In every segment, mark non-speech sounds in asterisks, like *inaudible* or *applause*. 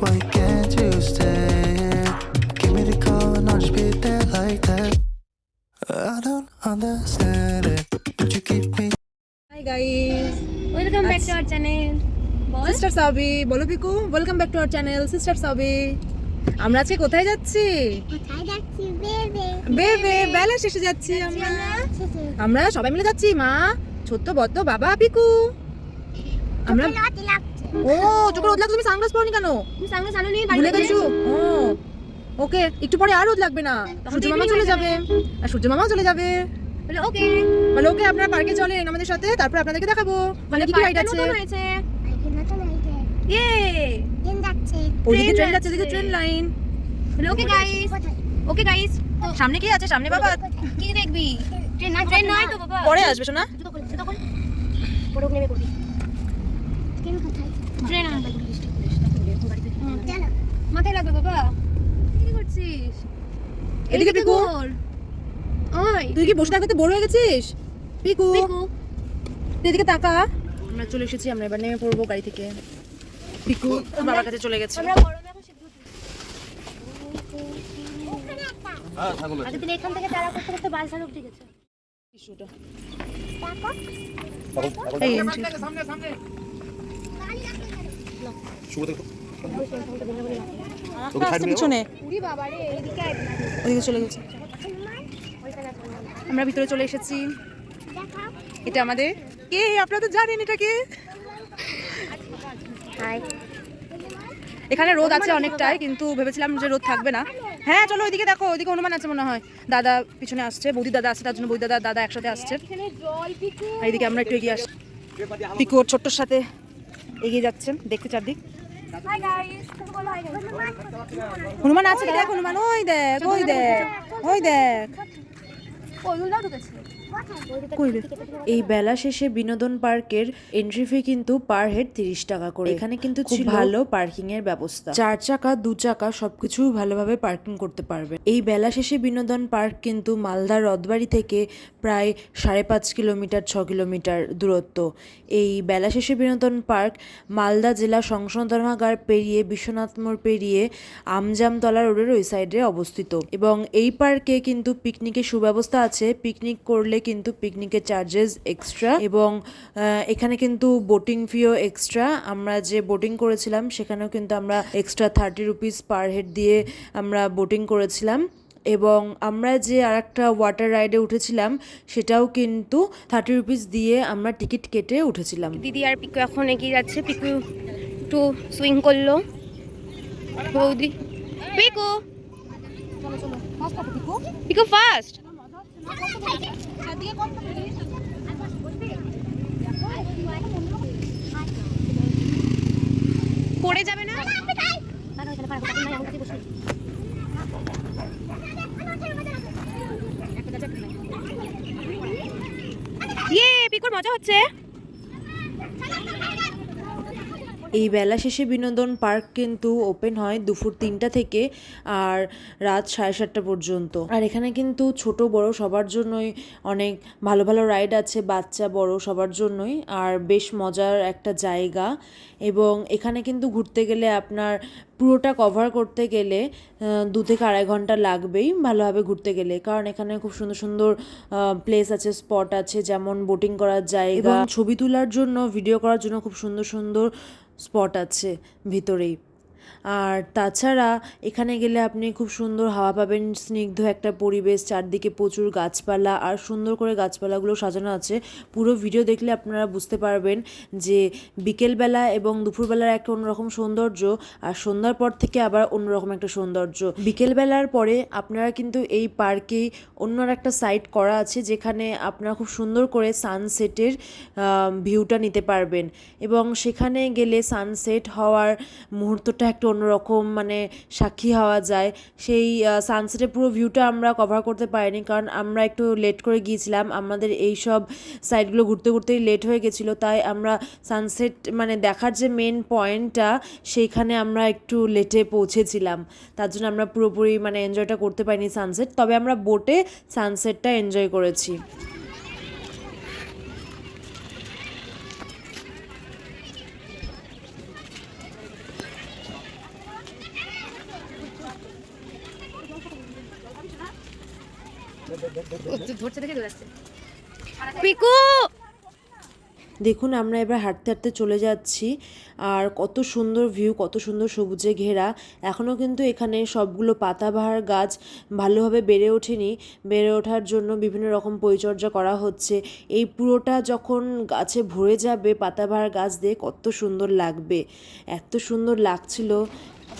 Why can't you stay? Give me the call and I'll just be there like that. I don't understand it, but you keep me. Hi guys welcome back to our channel sister Sabi বলো Piku welcome back to our channel sister Sabi আমরা আজকে কোথায় যাচ্ছি? কোথায় যাচ্ছি? বেবে বেবে বেলা শেষে যাচ্ছি আমরা। আমরা। সবাই মিলে যাচ্ছি মা ছোট্ট বদ্দ বাবা পিকু। আমরা ও চোখে রোদ লাগছে তুমি সানগ্লাস পরনি কেন? তুমি সামনে জানো নি ভুলে গেছো? ও ওকে একটু পরে আর রোদ লাগবে না। সূর্য মামা চলে যাবে। আর সূর্য মামাও চলে যাবে। বলে ওকে। বলে ওকে আপনারা পার্কে চলেন আমাদের সাথে তারপর আপনাদেরকে দেখাবো। মানে কি কি রাইড আছে। ইয়ে ট্রেন যাচ্ছে। ওইদিকে ট্রেন ট্রেন যাচ্ছে ওইদিকে ট্রেন লাইন বলে ওকে গাইস ওকে গাইস সামনে কি আছে? সামনে বাবা কি দেখবি? ট্রেন না ট্রেন নয় তো বাবা। পরে আসবে শোনা। জুতো খোল জুতো খোল। পরে নেমে পড়বি ট্রেন মাথায় লাগবে বাবা। কি করছিস? এদিকে পিকু। ওই তুই কি বসে থাকতে বড় হয়ে গেছিস? পিকু। এদিকে তাকা। আমরা চলে এসেছি আমরা এবার নেমে পড়ব গাড়ি থেকে। পিকু বাবার কাছে চলে গেছে। আমরা গরমে এখন সিদ্ধ আগের দিন এখান থেকে তারা করতে করতে বালসাল উঠে গেছে। এই entry। আস্তে পিছনে। চলে গেছে। আমরা ভিতরে চলে এসেছি। এটা আমাদের। কে? আপনারা তো জানেন এটা কে? এখানে রোদ আছে অনেকটাই কিন্তু ভেবেছিলাম যে রোদ থাকবে না। হ্যাঁ চলো ওইদিকে দেখো ওইদিকে হনুমান আছে মনে হয়। দাদা পিছনে আসছে বৌদি দাদা আসছে তার জন্য বৌদি দাদা দাদা একসাথে আসছে। এখানে জল পিকু আর এইদিকে আমরা একটু এগিয়ে আসছি। পিকু ওর ছোট্টর সাথে এগিয়ে যাচ্ছেন দেখতে চারদিক। হনুমান আছে দেখ হনুমান। ওই দেখ ওই দেখ ওই দেখ। ঢুকেছে? এই বেলা শেষে বিনোদন পার্কের এন্ট্রি ফি কিন্তু পার হেড তিরিশ টাকা করে। এখানে কিন্তু খুব ভালো পার্কিং এর ব্যবস্থা। চার চাকা দু চাকা সবকিছু ভালোভাবে পার্কিং করতে পারবে। এই বেলা শেষে বিনোদন পার্ক কিন্তু মালদার রথবাড়ি থেকে প্রায় সাড়ে পাঁচ কিলোমিটার ছ কিলোমিটার দূরত্ব। এই বেলা শেষে বিনোদন পার্ক মালদা জেলা সংশোধনাগার পেরিয়ে বিশ্বনাথ মোড় পেরিয়ে আমজামতলা রোডের ওই সাইডে অবস্থিত। এবং এই পার্কে কিন্তু পিকনিকের সুব্যবস্থা আছে। পিকনিক করলে কিন্তু পিকনিকের চার্জেস এক্সট্রা এবং এখানে কিন্তু বোটিং ফিও এক্সট্রা আমরা যে বোটিং করেছিলাম সেখানেও কিন্তু আমরা extra thirty rupees per head দিয়ে আমরা বোটিং করেছিলাম। এবং আমরা যে আরেকটা ওয়াটার রাইডে উঠেছিলাম সেটাও কিন্তু থার্টি রুপিস দিয়ে আমরা টিকিট কেটে উঠেছিলাম। দিদি আর পিকু এখন এগিয়ে যাচ্ছে। পিকু একটু সুইং করল। বৌদি পিকু! পিকু। ফার্স্ট পড়ে যাবে না? ইয়ে পিকুর মজা হচ্ছে। এই বেলা শেষে বিনোদন পার্ক কিন্তু ওপেন হয় দুপুর তিনটা থেকে আর রাত সাড়ে সাতটা পর্যন্ত। আর এখানে কিন্তু ছোট বড় সবার জন্যই অনেক ভালো ভালো রাইড আছে বাচ্চা বড় সবার জন্যই আর বেশ মজার একটা জায়গা। এবং এখানে কিন্তু ঘুরতে গেলে আপনার পুরোটা কভার করতে গেলে দু থেকে আড়াই ঘণ্টা লাগবেই ভালোভাবে ঘুরতে গেলে। কারণ এখানে খুব সুন্দর সুন্দর প্লেস আছে স্পট আছে যেমন বোটিং করার জায়গা। এবং ছবি তোলার জন্য ভিডিও করার জন্য খুব সুন্দর সুন্দর স্পট আছে ভিতরেই। আর তাছাড়া এখানে গেলে আপনি খুব সুন্দর হাওয়া পাবেন, স্নিগ্ধ একটা পরিবেশ, চারদিকে প্রচুর গাছপালা আর সুন্দর করে গাছপালাগুলো সাজানো আছে। পুরো ভিডিও দেখলে আপনারা বুঝতে পারবেন যে বিকেলবেলা এবং দুপুরবেলার একটা অন্যরকম সৌন্দর্য আর সন্ধ্যার পর থেকে আবার অন্যরকম একটা সৌন্দর্য। বিকেলবেলার পরে আপনারা কিন্তু এই পার্কেই অন্য একটা সাইট করা আছে যেখানে আপনারা খুব সুন্দর করে সানসেটের ভিউটা নিতে পারবেন। এবং সেখানে গেলে সানসেট হওয়ার মুহূর্তটা একটা অন্যরকম মানে সাক্ষী হওয়া যায়। সেই সানসেটের পুরো ভিউটা আমরা কভার করতে পারিনি কারণ আমরা একটু লেট করে গিয়েছিলাম। আমাদের এই সব সাইডগুলো ঘুরতে ঘুরতেই লেট হয়ে গেছিল। তাই আমরা সানসেট মানে দেখার যে মেন পয়েন্টটা সেইখানে আমরা একটু লেটে পৌঁছেছিলাম। তার জন্য আমরা পুরোপুরি মানে এনজয়টা করতে পারিনি সানসেট তবে আমরা বোটে সানসেটটা এনজয় করেছি। ধরছে দেখে দৌড়াচ্ছে পিকু! দেখুন আমরা এবার হাঁটতে হাঁটতে চলে যাচ্ছি আর কত সুন্দর ভিউ কত সুন্দর সবুজে ঘেরা। এখনও কিন্তু এখানে সবগুলো পাতাবাহার গাছ ভালোভাবে বেড়ে ওঠেনি। বেড়ে ওঠার জন্য বিভিন্ন রকম পরিচর্যা করা হচ্ছে। এই পুরোটা যখন গাছে ভরে যাবে পাতাবাহার গাছ দিয়ে কত সুন্দর লাগবে। এত সুন্দর লাগছিল।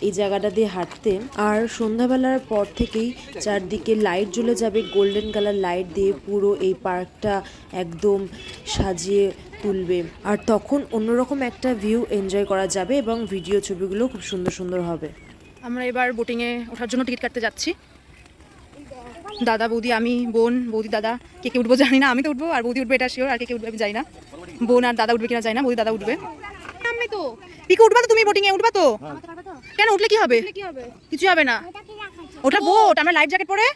এই জায়গাটা দিয়ে হাঁটতে। আর সন্ধ্যাবেলার পর থেকেই চারদিকে লাইট জ্বলে যাবে গোল্ডেন কালার লাইট দিয়ে পুরো এই পার্কটা একদম সাজিয়ে তুলবে। আর তখন অন্যরকম একটা ভিউ এনজয় করা যাবে এবং ভিডিও ছবিগুলো খুব সুন্দর সুন্দর হবে। আমরা এবার বোটিংয়ে ওঠার জন্য টিকিট কাটতে যাচ্ছি। দাদা, বৌদি, আমি, বোন, বৌদি, দাদা, কে কে উঠবো জানি না, আমি তো উঠবো, আর বৌদি উঠবে এটা শিওর আর কে কে উঠবে আমি জানি না। বোন আর দাদা উঠবে কিনা জানি না, বৌদি, দাদা উঠবে। নামবে তো। পিকু উঠবা তো তুমি বোটিংয়ে উঠবা তো। তো কেন উঠলে কি হবে? কি হবে? কিছু হবে না। ওটা বোট আমরা লাইফ জ্যাকেট পরে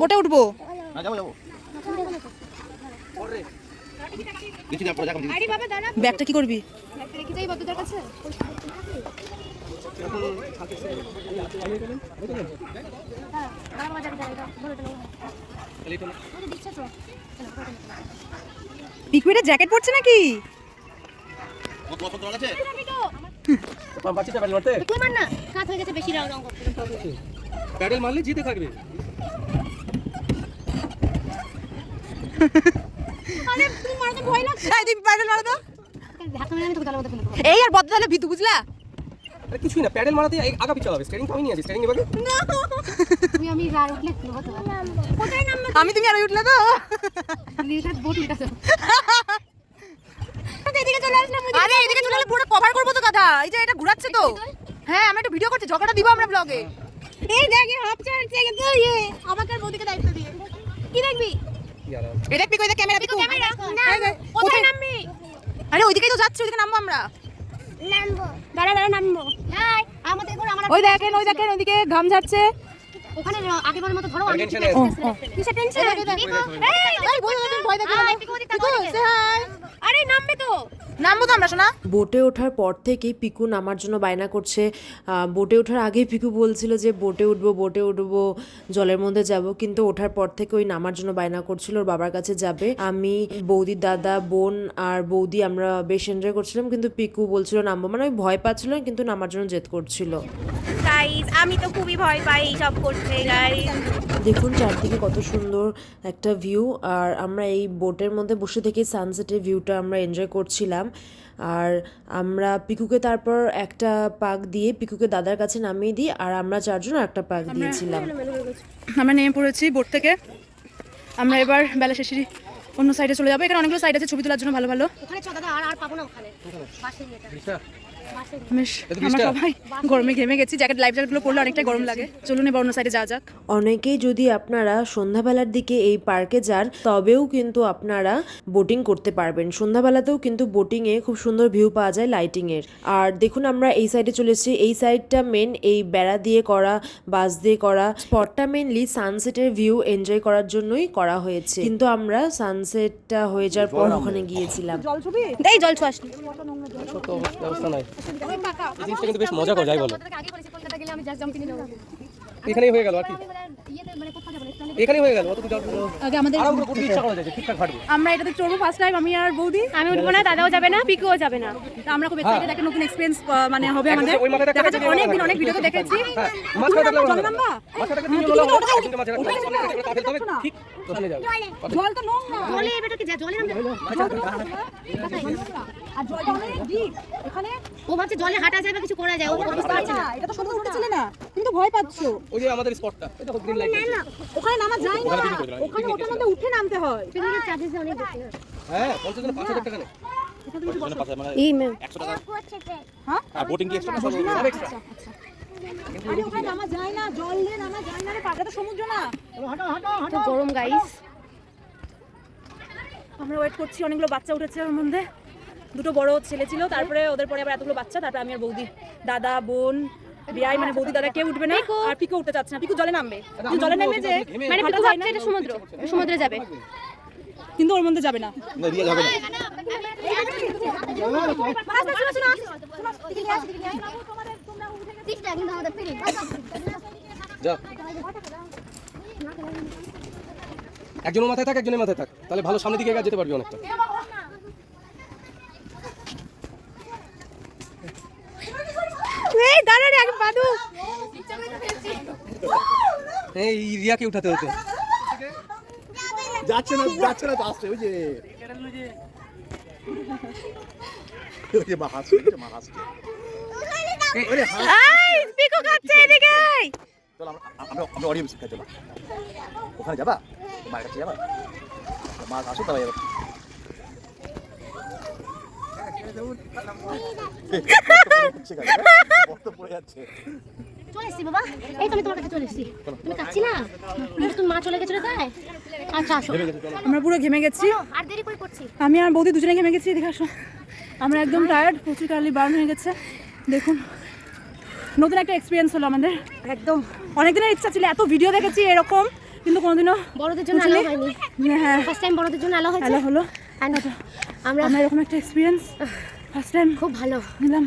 বোটে উঠবো। ব্যাগটা কি করবি? হ্যাঁ, দাঁড়া বাবা, যাবি, দাঁড়া, দাঁড়া, বলো, দাঁড়া, দাঁড়া। ওই যে দিচ্ছে তো। চলো, চলো, চলো। পিকু এটা জ্যাকেট পরছে নাকি? যাবি তো? তুই মার না, কাত হয়ে গেছে, বেশি রং রং করছে। প্যাডেল মারলে জিতে থাকবে আরে, তুমি মারতে ভয় লাগছে। এই আর বদ্দা তাহলে ভিতু বুঝলা আরে কিছুই না প্যাডেল মারাতে এই আগা পিছাল হবে স্টিয়ারিং তো আমি নিয়ে আছি স্টিয়ারিং এবারে তুমি আমি আর উঠলে। কোথায় নামবে? আমি তুমি আর উঠলে তো বোট উল্টাছো। এদিকে চলে আসলাম, ওইদিকে আরে এদিকে চলে পুরো কভার করব তো কথা এই যে এটা ঘুরাচ্ছে তো। হ্যাঁ আমরা একটু ভিডিও করছি ঝগড়াটা দিব আমরা ব্লগে এই দেখি হাফ চার্জ কিন্তু ইয়ে আমাকে আর বৌদিকে দায়িত্ব দিয়ে। কি দেখবি? এই দেখ পিকু। দেখ ক্যামেরা পিকু কোথায় নামবি? আরে ওইদিকেই তো যাচ্ছি ওইদিকে নামবো আমরা। নামবো। দাঁড়া দাঁড়া নামবো। হাই আমাদের করে আমার ওই দেখেন ওই দেখেন ওইদিকে ঘাম যাচ্ছে ওখানে আগেরবারের মতো ধরো আমি টেনশন কিসের টেনশন এই এই ভয় দেখে ভয় দেখে। আরে নামবে তো। নামবো তো আমরা শোনা বোটে ওঠার পর থেকেই পিকু নামার জন্য বায়না করছে। বোটে ওঠার আগেই পিকু বলছিল যে, বোটে উঠবো বোটে উঠবো, জলের মধ্যে যাব। কিন্তু ওঠার পর থেকে ওই নামার জন্য বায়না করছিল, ওর বাবার কাছে যাবে। আমি, বৌদির দাদা, বোন আর বৌদি আমরা বেশ এনজয় করছিলাম, কিন্তু পিকু বলছিল, নামবো। মানে ওই ভয় পাচ্ছিল কিন্তু নামার জন্য জেদ করছিল। গাইস আমি তো খুবই ভয় পাই এই সব করতে গাইস দেখুন চারদিকে কত সুন্দর একটা ভিউ আর আমরা এই বোটের মধ্যে বসে থেকে সানসেটের ভিউটা আমরা এনজয় করছিলাম। আর আমরা পিকুকে তারপর একটা পাক দিয়ে পিকুকে দাদার কাছে নামিয়ে দিই আর আমরা চারজন একটা পাক দিয়েছিলাম। আমরা নেমে পড়েছি বোট থেকে। আমরা এবার বেলা শেষে অন্য সাইডে চলে যাব। এখানে অনেকগুলো সাইড আছে ছবি তোলার জন্য ভালো ভালো। ওখানে আর আর পাবো না ওখানে। বেশ আমরা সবাই গরমে ঘেমে গেছি। জ্যাকেট লাইফ জ্যাকেটগুলো পরলে অনেকটা গরম লাগে। চলুন এবার অন্য সাইডে যাওয়া যাক। অনেকেই যদি আপনারা সন্ধ্যাবেলার দিকে এই পার্কে যান তবেও কিন্তু আপনারা বোটিং করতে পারবেন। সন্ধ্যাবেলাতেও কিন্তু বোটিংয়ে খুব সুন্দর ভিউ পাওয়া যায় লাইটিংয়ের আর দেখুন আমরা এই সাইডে চলে এসেছি। এই সাইডটা মেন এই বেড়া দিয়ে করা বাস দিয়ে করা স্পটটা মেনলি সানসেটের ভিউ এনজয় করার জন্যই করা হয়েছে। কিন্তু আমরা সানসেটটা হয়ে যাওয়ার পর ওখানে গিয়েছিলাম। জল ছবি? এই জল ছোঁয়াস ব্যবস্থা নাই। জিনিসটা কিন্তু বেশ মজা করে যাই বলো। আগে বলেছি কলকাতা গেলে আমি জাস্ট জাম্পিং কিনে নেব। এখানেই হয়ে গেল আর কি। আমি মানে ইয়েতে মানে কোথাও যাব? না এখানেই হয়ে গেল অত কিছু আগে আমাদের আরাম করে করতে ইচ্ছা করা যায় ঠিকঠাক হাঁটবে আমরা এটাতে চড়বো ফার্স্ট টাইম আমি আর বৌদি। আমি উঠবো না দাদাও যাবে না পিকুও যাবে না। আমরা খুব এক্সাইটেড একটা নতুন এক্সপেরিয়েন্স মানে হবে আমাদের। দেখা যাক অনেক দিন অনেক ভিডিওতে দেখেছি। মাঝখানে থাকলে জলে তো এবার কি আর জলটা অনেক ডিপ এখানে ও ভাবছে হাঁটা যায় বা কিছু করা যায় ও বুঝতে পারছে না না, এটা তো সমুদ্র উঠেছিলে না তুমি তো ভয় পাচ্ছো। ওই যে আমাদের স্পটটা এটা গ্রিন লাইট ওখানে নামা যায় না। ওখানে ওটার মধ্যে উঠে নামতে হয়। পিকনিকের চার্জেস অনেক বেশি হ্যাঁ পঞ্চাশ জন পাঁচ হাজার টাকা নেই। এই ম্যাম হ্যাঁ আর বোটিং কি এক্সট্রা সব এক্সট্রা আরে ওখানে নামা যায় না। জল দিয়ে নামা যায় না। রে পাকা তো সমুদ্র না। তো গরম গাইস আমরা ওয়েট করছি অনেকগুলো বাচ্চা উঠেছে ওর মধ্যে। দুটো বড় ছেলে ছিল তারপরে ওদের পরে আবার এতগুলো বাচ্চা তারপরে আমি আর বৌদি। দাদা বোন মানে বৌদি দাদা কেউ উঠবে না আর পিকো উঠতে চাচ্ছে না পিকু জলে নামবে কিন্তু জলে নেমে যে মানে পিকু ভাবছে এটা সমুদ্র সমুদ্রে যাবে কিন্তু ওর মধ্যে যাবে না না দিয়ে যাবে না একজনের মাথায় থাক একজনের মাথায় থাক তাহলে ভালো সামনের দিকে যেতে পারবি অনেকটা এই দাঁড়া রে আগে বাদু। এই রিয়াকে উঠাতে হতো। যাচ্ছে না যাচ্ছে না তো আসছে ওই যে। ওই যে মা হাসছে ওই যে মা হাসছে। ওরে হাস এই খাচ্ছে এদিকে। আয়। আমরা আমরা আমরা অডিয়েন্স শিক্ষা চলো। ওখানে যাবা? মায়ের কাছে যাবা? মা আসো তাহলে যাবে। চলে এসছি বাবা। এই তো আমি তোমার কাছে চলে এসছি। তুমি কাচ্ছি না? তুমি মা চলে গেছিল তাই? আচ্ছা আসো। আমরা পুরো ঘেমে গেছি। আর দেরি করে করছি? আমি আর বৌদি দুজনে ঘেমে গেছি এদিকে আসো। আমরা একদম টায়ার্ড প্রচুর কালি বার্ন হয়ে গেছে। দেখুন নতুন একটা এক্সপিরিয়েন্স হলো আমাদের। একদম। অনেক দিনের ইচ্ছা ছিল এত ভিডিও দেখেছি এরকম কিন্তু কোনোদিনও বড়দের জন্য? আলো হয়নি। হ্যাঁ। ফার্স্ট টাইম বড়দের জন্য আলো হয়েছে। হ্যালো হলো। And আমরা আমরা এরকম একটা এক্সপিরিয়েন্স ফার্স্ট টাইম খুব ভালো। নিলাম।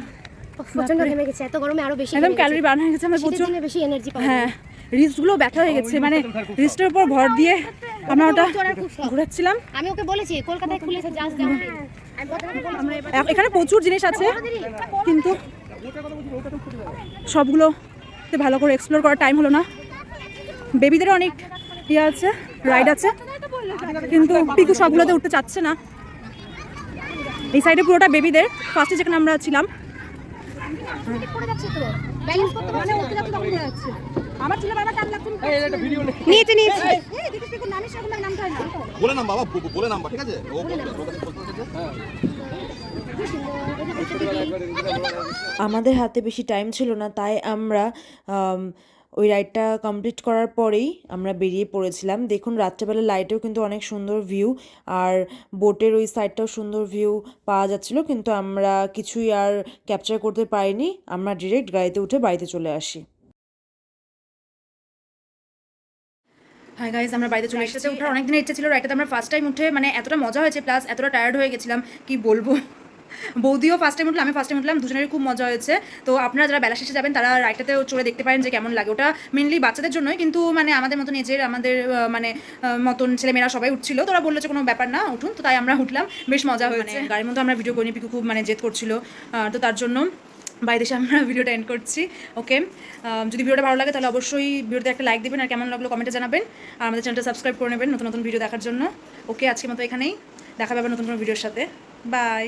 প্রচণ্ড ঘেমে গেছে এত গরমে আরও বেশি একদম ক্যালোরি বার্ন হয়ে গেছে আমরা প্রচুর বেশি এনার্জি পাই হ্যাঁ রিস্টগুলো ব্যথা হয়ে গেছে মানে রিস্টের উপর ভর দিয়ে আমরা ওটা ঘুরাচ্ছিলাম। আমি ওকে বলেছি কলকাতায় খুলেছে জাস্ট এ- এখানে প্রচুর জিনিস আছে কিন্তু সবগুলোতে ভালো করে এক্সপ্লোর করার টাইম হলো না। বেবিদেরও অনেক ইয়ে আছে রাইড আছে। কিন্তু পিকু সবগুলোতে উঠতে চাচ্ছে না। এই সাইডে পুরোটা বেবিদের ফার্স্টে যেখানে আমরা ছিলাম। পড়ে যাচ্ছে তো ব্যালেন্স করতে পারছি না আমার ছিল বাবা টান লাগছে। নিয়েছে নিয়েছে। বলে নাম বাবা বলে নাম ঠিক আছে? ও বলবে, ওর কাছে বলতে বলতে বলতে। আমাদের হাতে বেশি টাইম ছিল না তাই আমরা আম, ওই রাইডটা কমপ্লিট করার পরেই আমরা বেরিয়ে পড়েছিলাম। দেখুন রাত্রেবেলা লাইটেও কিন্তু অনেক সুন্দর ভিউ আর বোটের ওই সাইডটাও সুন্দর ভিউ পাওয়া যাচ্ছিল কিন্তু আমরা কিছুই আর ক্যাপচার করতে পারিনি। আমরা ডিরেক্ট গাড়িতে উঠে বাড়িতে চলে আসি। হাই গাইজ আমরা বাড়িতে চলে এসেছি। ওঠার অনেক দিনের ইচ্ছা ছিল রাইটাতে আমরা ফার্স্ট টাইম উঠে মানে এতটা মজা হয়েছে প্লাস এতটা টায়ার্ড হয়ে গেছিলাম। কি বলব? বৌদিও ফার্স্ট টাইম উঠল আমি ফার্স্ট টাইম উঠলাম দুজনেরই খুব মজা হয়েছে। তো আপনারা যারা বেলা শেষে যাবেন তারা রাইটাতেও চড়ে দেখতে পারেন যে কেমন লাগে। ওটা মেনলি বাচ্চাদের জন্যই কিন্তু মানে আমাদের মতন এজের আমাদের মানে মতন ছেলেমেয়েরা সবাই উঠছিল। তো ওরা বলল যে কোনো ব্যাপার না উঠুন। তো তাই আমরা উঠলাম। বেশ মজা হয়েছে। গাড়ির মধ্যে আমরা ভিডিও করিনি পিকু খুব মানে জেদ করছিল। তো তার জন্য বাইরে এসে আমরা *laughs* ভিডিওটা এন্ড করছি। ওকে যদি ভিডিওটা ভালো লাগে তাহলে অবশ্যই ভিডিওতে একটা লাইক দেবেন আর কেমন লাগল কমেন্টে জানাবেন। আর আমাদের চ্যানেলটা সাবস্ক্রাইব করে নেবেন নতুন নতুন ভিডিও দেখার জন্য। ওকে আজকের মতো এখানেই। দেখা পাবেন নতুন কোনো ভিডিওর সাথে। বাই